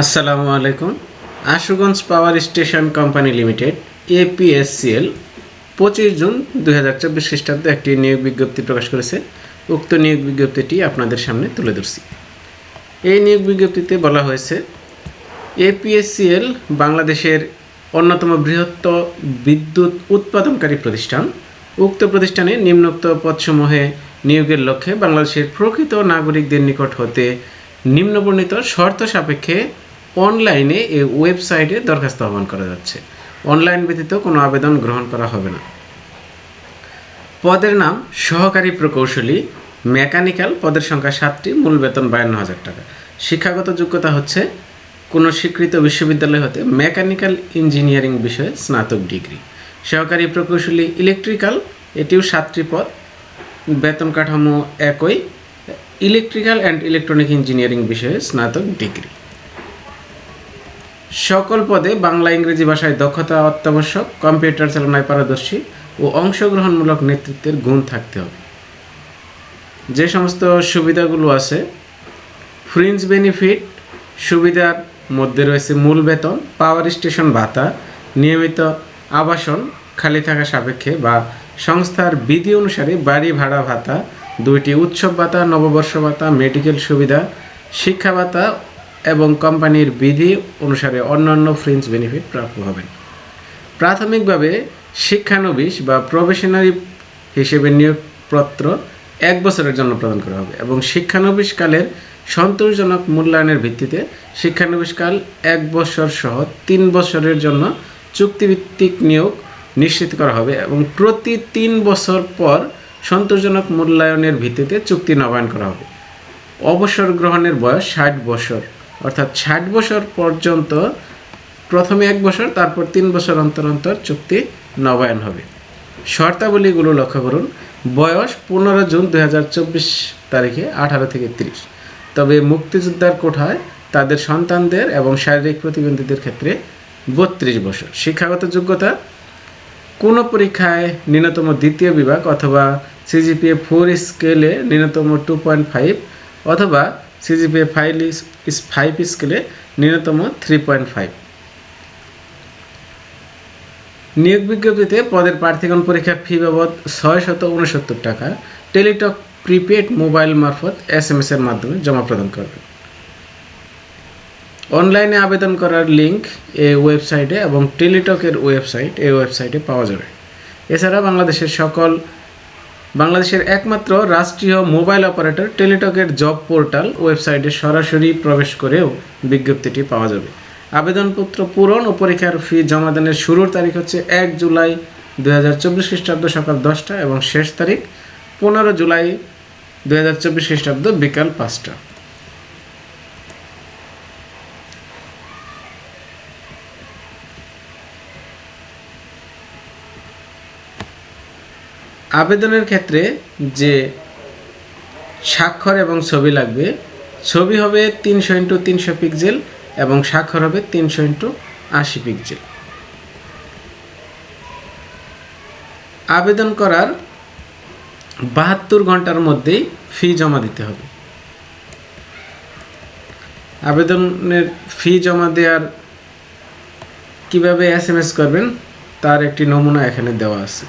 আসসালামু আলাইকুম। Ashuganj power station company limited, APSCL, পঁচিশ জুন দুই হাজার চব্বিশ খ্রিস্টাব্দে একটি নিয়োগ বিজ্ঞপ্তি প্রকাশ করেছে। উক্ত নিয়োগ বিজ্ঞপ্তিটি আপনাদের সামনে তুলে ধরছি। এই নিয়োগ বিজ্ঞপ্তিতে বলা হয়েছে, এপিএসসিএল বাংলাদেশের অন্যতম বৃহত্তর বিদ্যুৎ উৎপাদনকারী প্রতিষ্ঠান। উক্ত প্রতিষ্ঠানে নিম্নোক্ত পদসমূহে নিয়োগের লক্ষ্যে বাংলাদেশের প্রকৃত নাগরিকদের নিকট হতে নিম্নবর্ণিত শর্ত সাপেক্ষে অনলাইনে এই ওয়েবসাইটে দরখাস্ত আহ্বান করা যাচ্ছে। অনলাইন ব্যতীত কোনো আবেদন গ্রহণ করা হবে না। পদের নাম, সহকারী প্রকৌশলী, মেকানিক্যাল, পদের সংখ্যা সাতটি, মূল বেতন বায়ান্ন হাজার টাকা। শিক্ষাগত যোগ্যতা হচ্ছে কোনো স্বীকৃত বিশ্ববিদ্যালয় হতে মেকানিক্যাল ইঞ্জিনিয়ারিং বিষয়ে স্নাতক ডিগ্রি। সহকারী প্রকৌশলী, ইলেকট্রিক্যাল, এটিও সাতটি পদ। বেতন কাঠামো একই। ইলেকট্রিক্যাল অ্যান্ড ইলেকট্রনিক ইঞ্জিনিয়ারিং বিষয়ে স্নাতক ডিগ্রি। সকল পদে বাংলা ইংরেজি ভাষায় দক্ষতা অত্যাবশ্যক, কম্পিউটার চালনায় পারদর্শী ও অংশগ্রহণমূলক নেতৃত্বের গুণ থাকতে হবে। যে সমস্ত সুবিধাগুলো আছে ফ্রিঞ্জ বেনিফিট সুবিধার মধ্যে রয়েছে মূল বেতন পাওয়ার স্টেশন ভাতা, নিয়মিত আবাসন খালি থাকা সাপেক্ষে বা সংস্থার বিধি অনুসারে বাড়ি ভাড়া ভাতা, দুইটি উৎসব ভাতা, নববর্ষ ভাতা মেডিকেল সুবিধা, শিক্ষা ভাতা এবং কোম্পানির বিধি অনুসারে অন্যান্য ফ্রিঞ্জ বেনিফিট প্রাপ্য হবেন। প্রাথমিকভাবে শিক্ষানবিশ বা প্রফেশনারি হিসেবে নিয়োগপত্র এক বছরের জন্য প্রদান করা হবে এবং শিক্ষানবিশকালের সন্তোষজনক মূল্যায়নের ভিত্তিতে শিক্ষানবিশকাল এক বছর সহ তিন বছরের জন্য চুক্তিভিত্তিক নিয়োগ নিশ্চিত করা হবে এবং প্রতি তিন বছর পর সন্তোষজনক মূল্যায়নের ভিত্তিতে চুক্তি নবায়ন করা হবে। অবসর গ্রহণের বয়স ষাট বছর। অর্থাৎ ষাট বছর পর্যন্ত প্রথমে এক বছর, তারপর তিন বছর অন্তর অন্তর চুক্তি নবায়ন হবে। শর্তাবলীগুলো লক্ষ্য করুন। বয়স পনেরো জুন দু হাজার চব্বিশ তারিখে আঠারো থেকে তিরিশ। তবে মুক্তিযোদ্ধার কোঠায় তাদের সন্তানদের এবং শারীরিক প্রতিবন্ধীদের ক্ষেত্রে বত্রিশ বছর। শিক্ষাগত যোগ্যতা? কোনো পরীক্ষায় ন্যূনতম দ্বিতীয় বিভাগ অথবা সিজিপিএ ফোর স্কেলে ন্যূনতম টু পয়েন্ট ফাইভ অথবা সিজিপিএ ফাইভ ইস ফাইভ স্কেলে ন্যূনতম থ্রি পয়েন্ট ফাইভ নিয়োগ বিজ্ঞপ্তিতে পদের প্রার্থীগণ পরীক্ষার ফি বাবদ ছয় শত উনসত্তর টাকা, টেলিটক প্রিপেড মোবাইল মারফত এস এম এর মাধ্যমে জমা প্রদান করবে। অনলাইনে আবেদন করার লিঙ্ক এই ওয়েবসাইটে এবং টেলিটকের ওয়েবসাইট এই ওয়েবসাইটে পাওয়া যাবে। এছাড়া বাংলাদেশের সকল বাংলাদেশের একমাত্র রাষ্ট্রীয় মোবাইল অপারেটর টেলিটকের জব পোর্টাল ওয়েবসাইটে সরাসরি প্রবেশ করেও বিজ্ঞপ্তিটি পাওয়া যাবে। আবেদনপত্র পূরণ ও পরীক্ষার ফি জমা জমাদানের শুরুর তারিখ হচ্ছে এক জুলাই দু হাজার চব্বিশ খ্রিস্টাব্দ সকাল দশটা এবং শেষ তারিখ পনেরো জুলাই দু হাজার চব্বিশ খ্রিস্টাব্দ বিকাল পাঁচটা। আবেদনের ক্ষেত্রে যে স্বাক্ষর এবং ছবি লাগবে, ছবি হবে তিনশো ইন্টু তিনশো পিক্সেল এবং স্বাক্ষর হবে তিনশো ইন্টু আশি পিক্সেল। আবেদন করার বাহাত্তর ঘণ্টার মধ্যেই ফি জমা দিতে হবে। আবেদনের ফি জমা দেওয়ার কীভাবে এস করবেন, তার একটি নমুনা এখানে দেওয়া আছে।